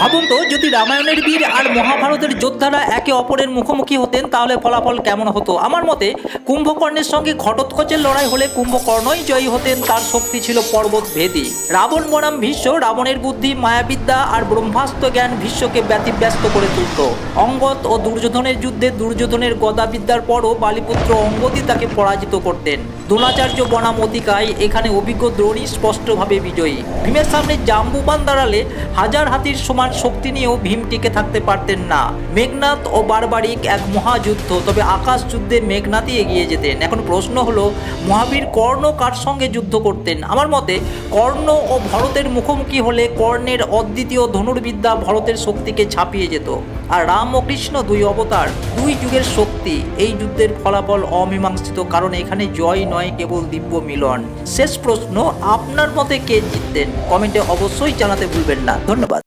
ভাবুন তো, যদি রামায়ণের বীর আর মহাভারতের যোদ্ধারা একে অপরের মুখোমুখি হতেন, তাহলে ফলাফল কেমন হতো? আমার মতে, কুম্ভকর্ণের সঙ্গে ঘটোৎকচের লড়াই হলে কুম্ভকর্ণই জয়ী হতেন, তার শক্তি ছিল পর্বত ভেদী রাবণ বনাম ভীষ্ম, রাবণের বুদ্ধি, মায়াবিদ্যা আর ব্রহ্মাস্ত্র জ্ঞান ভীষ্মকে ব্যতিব্যস্ত করে তুলত। অঙ্গত ও দুর্যোধনের যুদ্ধে দুর্যোধনের গদাবিদ্যার পরও বালিপুত্র অঙ্গদই তাকে পরাজিত করতেন। দ্রোণাচার্য বনাম অতিকায় এখানে অভিজ্ঞ দ্রোণী স্পষ্টভাবে বিজয়ী। ভীমের সামনে জাম্বুবান দাঁড়ালে হাজার হাতির সমান শক্তি নিয়েও ভীম টিকে থাকতে পারতেন না। মেঘনাথ ও বারবারিক এক মহাযুদ্ধ, তবে আকাশ যুদ্ধে মেঘনাথই এগিয়ে যেতেন। এখন প্রশ্ন হলো, মহাবীর কর্ণ কার সঙ্গে যুদ্ধ করতেন? আমার মতে, কর্ণ ও ভরতের মুখোমুখি হলে কর্ণের অদ্বিতীয় ধনুর্বিদ্যা ভরতের শক্তিকে ছাপিয়ে যেত। আর রাম ও কৃষ্ণ দুই অবতার, দুই যুগের শক্তি, এই যুদ্ধের ফলাফল অমীমাংসিত, কারণ এখানে জয় নয়, কেবল দিব্য মিলন। শেষ প্রশ্ন, আপনার মতে কে জিততেন? কমেন্টে অবশ্যই জানাতে ভুলবেন না। ধন্যবাদ।